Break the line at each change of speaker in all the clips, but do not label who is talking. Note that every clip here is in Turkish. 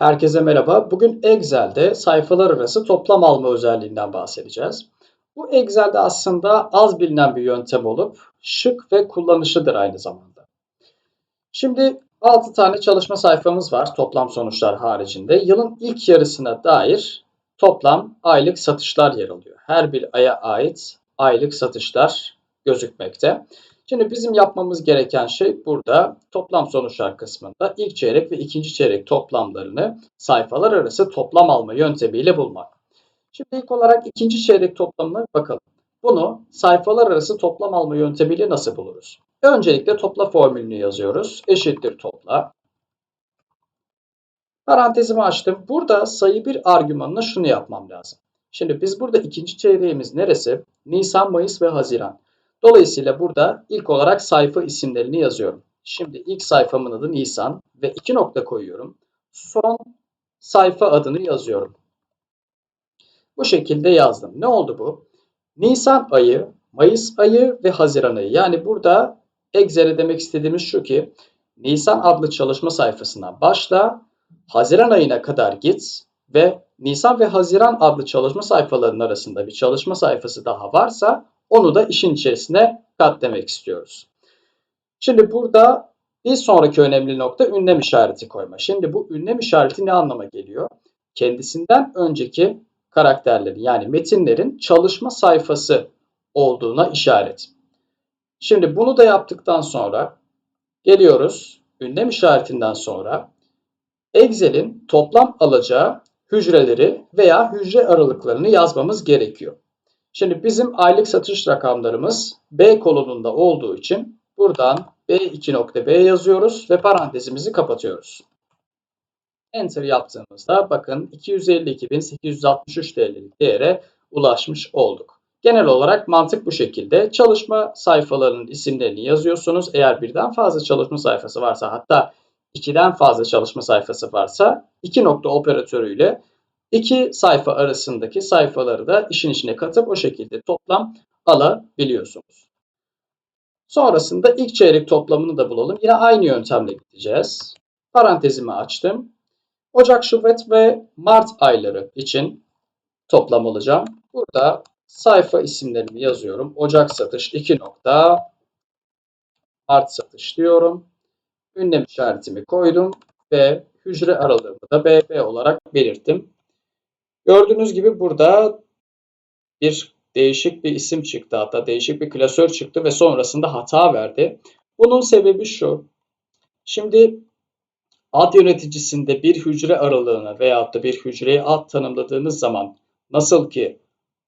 Herkese merhaba. Bugün Excel'de sayfalar arası toplam alma özelliğinden bahsedeceğiz. Bu Excel'de aslında az bilinen bir yöntem olup şık ve kullanışlıdır aynı zamanda. Şimdi 6 tane çalışma sayfamız var toplam sonuçlar haricinde. Yılın ilk yarısına dair toplam aylık satışlar yer alıyor. Her bir aya ait aylık satışlar gözükmekte. Şimdi bizim yapmamız gereken şey burada toplam sonuçlar kısmında ilk çeyrek ve ikinci çeyrek toplamlarını sayfalar arası toplam alma yöntemiyle bulmak. Şimdi ilk olarak ikinci çeyrek toplamına bakalım. Bunu sayfalar arası toplam alma yöntemiyle nasıl buluruz? Öncelikle topla formülünü yazıyoruz. Eşittir topla. Parantezimi açtım. Burada sayı bir argümanına şunu yapmam lazım. Şimdi biz burada ikinci çeyreğimiz neresi? Nisan, Mayıs ve Haziran. Dolayısıyla burada ilk olarak sayfa isimlerini yazıyorum. Şimdi ilk sayfamın adı Nisan ve iki nokta koyuyorum. Son sayfa adını yazıyorum. Bu şekilde yazdım. Ne oldu bu? Nisan ayı, Mayıs ayı ve Haziran ayı. Yani burada Excel'e demek istediğimiz şu ki Nisan adlı çalışma sayfasına başla, Haziran ayına kadar git ve Nisan ve Haziran adlı çalışma sayfalarının arasında bir çalışma sayfası daha varsa onu da işin içerisine kat demek istiyoruz. Şimdi burada bir sonraki önemli nokta ünlem işareti koyma. Şimdi bu ünlem işareti ne anlama geliyor? Kendisinden önceki karakterlerin yani metinlerin çalışma sayfası olduğuna işaret. Şimdi bunu da yaptıktan sonra geliyoruz ünlem işaretinden sonra Excel'in toplam alacağı hücreleri veya hücre aralıklarını yazmamız gerekiyor. Şimdi bizim aylık satış rakamlarımız B kolonunda olduğu için buradan B2.B yazıyoruz ve parantezimizi kapatıyoruz. Enter yaptığımızda bakın 252.863 TL'lik değere ulaşmış olduk. Genel olarak mantık bu şekilde. Çalışma sayfalarının isimlerini yazıyorsunuz. Eğer birden fazla çalışma sayfası varsa hatta ikiden fazla çalışma sayfası varsa iki nokta operatörüyle İki sayfa arasındaki sayfaları da işin içine katıp o şekilde toplam alabiliyorsunuz. Sonrasında ilk çeyrek toplamını da bulalım. Yine aynı yöntemle gideceğiz. Parantezimi açtım. Ocak, Şubat ve Mart ayları için toplam alacağım. Burada sayfa isimlerimi yazıyorum. Ocak satış 2 nokta. Mart satış diyorum. Ünlem işaretimi koydum ve hücre aralığımı da BB olarak belirttim. Gördüğünüz gibi burada bir değişik bir isim çıktı hatta değişik bir klasör çıktı ve sonrasında hata verdi. Bunun sebebi şu. Şimdi ad yöneticisinde bir hücre aralığına veyahut da bir hücreye ad tanımladığınız zaman nasıl ki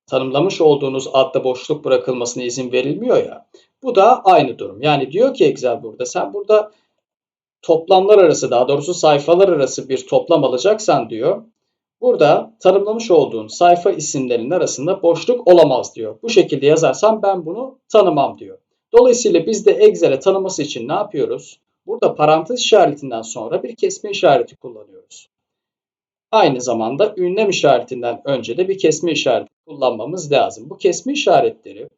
tanımlamış olduğunuz adda boşluk bırakılmasına izin verilmiyor ya. Bu da aynı durum. Yani diyor ki Excel burada sen burada toplamlar arası daha doğrusu sayfalar arası bir toplam alacaksan diyor. Burada tanımlamış olduğun sayfa isimlerinin arasında boşluk olamaz diyor. Bu şekilde yazarsam ben bunu tanımam diyor. Dolayısıyla biz de Excel'e tanıması için ne yapıyoruz? Burada parantez işaretinden sonra bir kesme işareti kullanıyoruz. Aynı zamanda ünlem işaretinden önce de bir kesme işareti kullanmamız lazım. Bu kesme işaretleri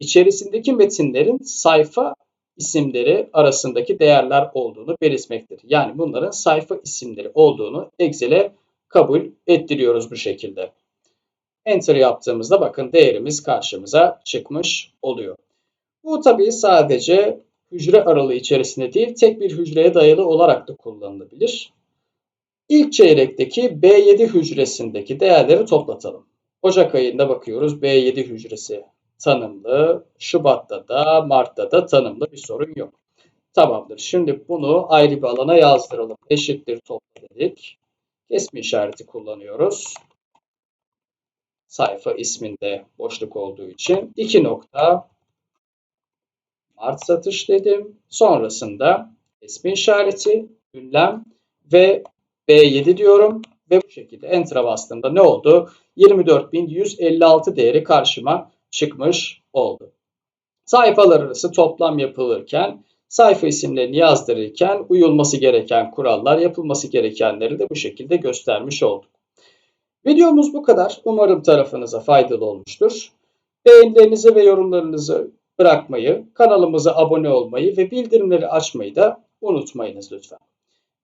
içerisindeki metinlerin sayfa isimleri arasındaki değerler olduğunu belirtmektir. Yani bunların sayfa isimleri olduğunu Excel'e kabul ettiriyoruz bu şekilde. Enter yaptığımızda bakın değerimiz karşımıza çıkmış oluyor. Bu tabii sadece hücre aralığı içerisinde değil tek bir hücreye dayalı olarak da kullanılabilir. İlk çeyrekteki B7 hücresindeki değerleri toplatalım. Ocak ayında bakıyoruz B7 hücresi tanımlı. Şubat'ta da Mart'ta da tanımlı bir sorun yok. Tamamdır. Şimdi bunu ayrı bir alana yazdıralım. Eşittir topla dedik. Kesme işareti kullanıyoruz. Sayfa isminde boşluk olduğu için. 2 nokta Mart satış dedim. Sonrasında kesme işareti, ünlem ve B7 diyorum. Ve bu şekilde Enter'a bastığımda ne oldu? 24.156 değeri karşıma çıkmış oldu. Sayfalar arası toplam yapılırken sayfa isimlerini yazdırırken uyulması gereken kurallar, yapılması gerekenleri de bu şekilde göstermiş olduk. Videomuz bu kadar. Umarım tarafınıza faydalı olmuştur. Beğenilerinizi ve yorumlarınızı bırakmayı, kanalımıza abone olmayı ve bildirimleri açmayı da unutmayınız lütfen.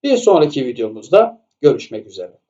Bir sonraki videomuzda Görüşmek üzere.